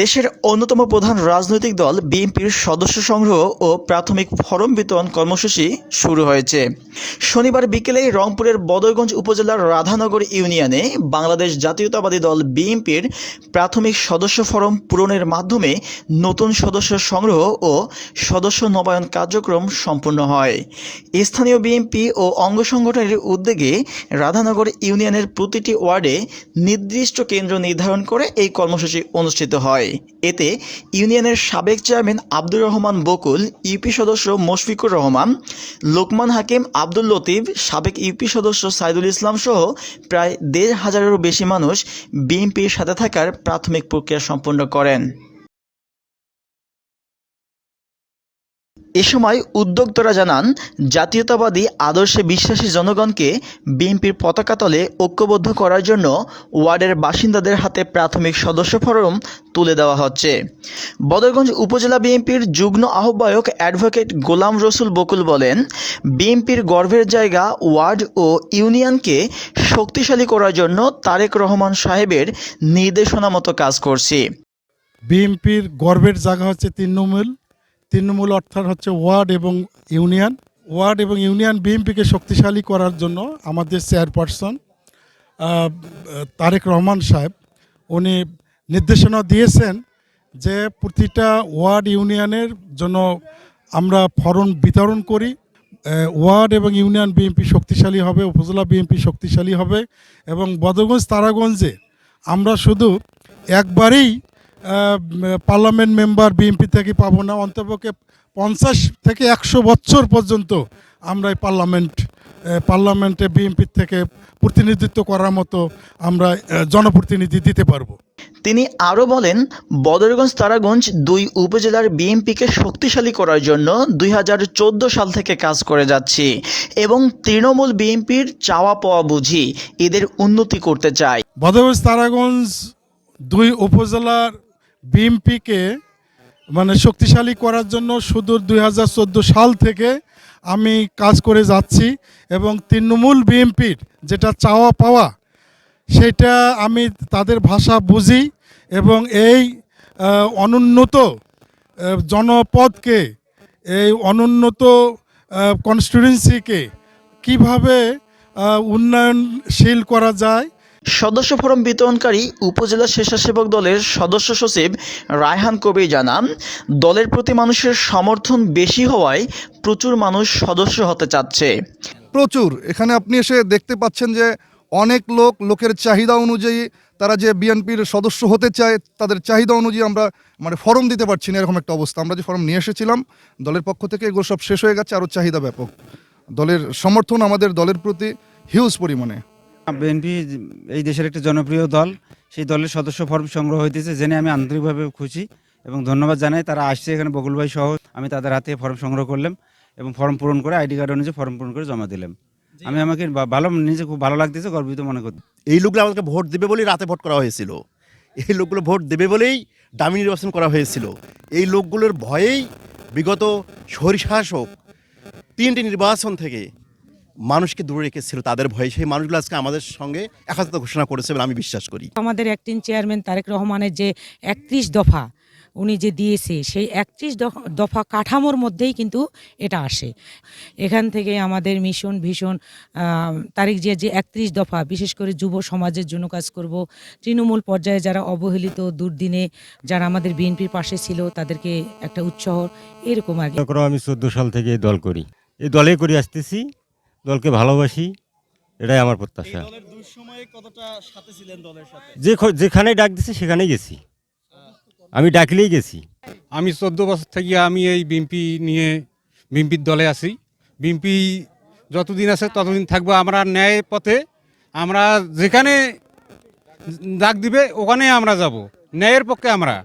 দেশের অন্যতম প্রধান রাজনৈতিক দল বিএনপির সদস্য সংগ্রহ ও প্রাথমিক ফরম বিতরণ কর্মসূচি শুরু হয়েছে। শনিবার বিকেলে রংপুরের বদরগঞ্জ উপজেলার রাধানগর ইউনিয়নে বাংলাদেশ জাতীয়তাবাদী দল বিএনপির প্রাথমিক সদস্য ফরম পূরণের মাধ্যমে নতুন সদস্য সংগ্রহ ও সদস্য নবায়ন কার্যক্রম সম্পূর্ণ হয়। স্থানীয় বিএনপি ও অঙ্গ সংগঠনের উদ্যোগে রাধানগর ইউনিয়নের প্রতিটি ওয়ার্ডে নির্দিষ্ট কেন্দ্র নির্ধারণ করে এই কর্মসূচি অনুষ্ঠিত হয়। এতে ইউনিয়নের সাবেক চেয়ারম্যান আব্দুর রহমান বকুল, ইউপি সদস্য মুশফিকুর রহমান, লোকমান হাকিম আব্দুল লতিফ, সাবেক ইউপি সদস্য সাইদুল ইসলাম সহ প্রায় দেড় হাজারেরও বেশি মানুষ বিএনপির সাথে থাকার প্রাথমিক প্রক্রিয়া সম্পন্ন করেন। এ সময় উদ্যোক্তারা জানান, জাতীয়তাবাদী আদর্শে বিশ্বাসী জনগণকে বিএনপির পতাকা তলে ঐক্যবদ্ধ করার জন্য ওয়ার্ডের বাসিন্দাদের হাতে প্রাথমিক সদস্য ফরম তুলে দেওয়া হচ্ছে। বদরগঞ্জ উপজেলা বিএনপির যুগ্ম আহ্বায়ক অ্যাডভোকেট গোলাম রসুল বকুল বলেন, বিএনপির গর্ভের জায়গা ওয়ার্ড ও ইউনিয়নকে শক্তিশালী করার জন্য তারেক রহমান সাহেবের নির্দেশনা মতো কাজ করছি। বিএনপির গর্বের জায়গা হচ্ছে তৃণমূল তৃণমূল অর্থাৎ হচ্ছে ওয়ার্ড এবং ইউনিয়ন। ওয়ার্ড এবং ইউনিয়ন বিএনপিকে শক্তিশালী করার জন্য আমাদের চেয়ারপারসন তারেক রহমান সাহেব, উনি নির্দেশনা দিয়েছেন যে প্রতিটা ওয়ার্ড ইউনিয়নের জন্য আমরা ফরম বিতরণ করি। ওয়ার্ড এবং ইউনিয়ন বিএনপি শক্তিশালী হবে, উপজেলা বিএনপি শক্তিশালী হবে এবং বদরগঞ্জ তারাগঞ্জে আমরা শুধু একবারেই পার্লামেন্ট মেম্বার বিএনপি থেকে পাবো না অন্তপক্ষে পঞ্চাশ থেকে একশো বছর পর্যন্ত আমরা এই পার্লামেন্ট পার্লামেন্টে বিএনপি থেকে প্রতিনিধিত্ব করার মতো আমরা জনপ্রতিনিধি দিতে পারব। তিনি আরও বলেন বদরগঞ্জ তারাগঞ্জ দুই উপজেলার বিএনপিকে শক্তিশালী করার জন্য দুই হাজার চোদ্দ সাল থেকে কাজ করে যাচ্ছি এবং তৃণমূল বিএনপির চাওয়া পাওয়া বুঝি এদের উন্নতি করতে চাই। বদরগঞ্জ তারাগঞ্জ দুই উপজেলার বিএমপিকে মানে শক্তিশালী করার জন্য সুদূর দু হাজার চোদ্দ সাল থেকে আমি কাজ করে যাচ্ছি এবং তৃণমূল বিএমপির যেটা চাওয়া পাওয়া, সেটা আমি তাদের ভাষা বুঝি এবং এই অনুন্নত জনপদকে, এই অনুন্নত কনস্টিটুয়েন্সিকে কীভাবে উন্নয়নশীল করা যায় সদস্য ফরম বিতরণকারী উপজেলা স্বেচ্ছাসেবক দলের সদস্য সচিব রায়হান কবির জানান, দলের প্রতি মানুষের সমর্থন বেশি হওয়ায় প্রচুর মানুষ সদস্য হতে চাচ্ছে। প্রচুর। এখানে আপনি এসে দেখতে পাচ্ছেন যে অনেক লোক, লোকের চাহিদা অনুযায়ী তারা যে বিএনপির সদস্য হতে চায়, তাদের চাহিদা অনুযায়ী আমরা মানে ফর্ম দিতে পারছি না, এরকম একটা অবস্থা। আমরা যে ফর্ম নিয়ে এসেছিলাম, দলের পক্ষ থেকে এগুলো সব শেষ হয়ে গেছে, আরও চাহিদা ব্যাপক। দলের সমর্থন আমাদের দলের প্রতি হিউজ পরিমাণে। বিএনপি এই দেশের একটি জনপ্রিয় দল সেই দলের সদস্য ফর্ম সংগ্রহ হইতেছে জেনে আমি আন্তরিকভাবে খুশি এবং ধন্যবাদ জানাই। তারা আসছে এখানে বকুল ভাই সহ আমি তাদের হাতে ফর্ম সংগ্রহ করলাম এবং ফর্ম পূরণ করে আইডি কার্ড অনুযায়ী ফর্ম পূরণ করে জমা দিলাম। আমি আমাকে ভালো নিজে খুব ভালো লাগতেছে গর্বিত মনে করতে। এই লোকগুলো আমাকে ভোট দেবে বলেই রাতে ভোট করা হয়েছিল। এই লোকগুলো ভোট দেবে বলেই দামি নির্বাচন করা হয়েছিল। এই লোকগুলোর ভয়েই বিগত সরিশাসক তিনটি নির্বাচন থেকে মানুষকে দূরে রেখেছিল তাদের ভয়ে সেই মানুষগুলো আজকে আমাদের সঙ্গে একাত্মতা ঘোষণা করেছে বলে আমি বিশ্বাস করি। আমাদের অ্যাক্টিং চেয়ারম্যান তারেক রহমানের যে একত্রিশ দফা উনি যে দিয়েছে সেই একত্রিশ দফা কাঠামোর মধ্যেই কিন্তু এটা আসে। এখান থেকে আমাদের মিশন ভীষণ তারিখ যে যে একত্রিশ দফা বিশেষ করে যুব সমাজের জন্য কাজ করব তৃণমূল পর্যায়ে যারা অবহেলিত দুর্দিনে যারা আমাদের বিএনপির পাশে ছিল তাদেরকে একটা উৎসাহ এরকম আর কি। আমি চোদ্দ সাল থেকে এই দল করি। এই দলে করে আসতেছি। দলকে ভালোবাসি এটাই আমার প্রত্যাশা। যে যেখানে ডাক দিছে সেখানেই গেছি। আমি ডাকলেই গেছি। আমি চোদ্দ বছর থেকে আমি এই বিএমপি নিয়ে বিএমপির দলে আছি। বিএমপি যতদিন আছে ততদিন থাকব। আমরা ন্যায় পথে আমরা যেখানে ডাক দিবে ওখানে আমরা যাব। ন্যায়ের পক্ষে আমরা।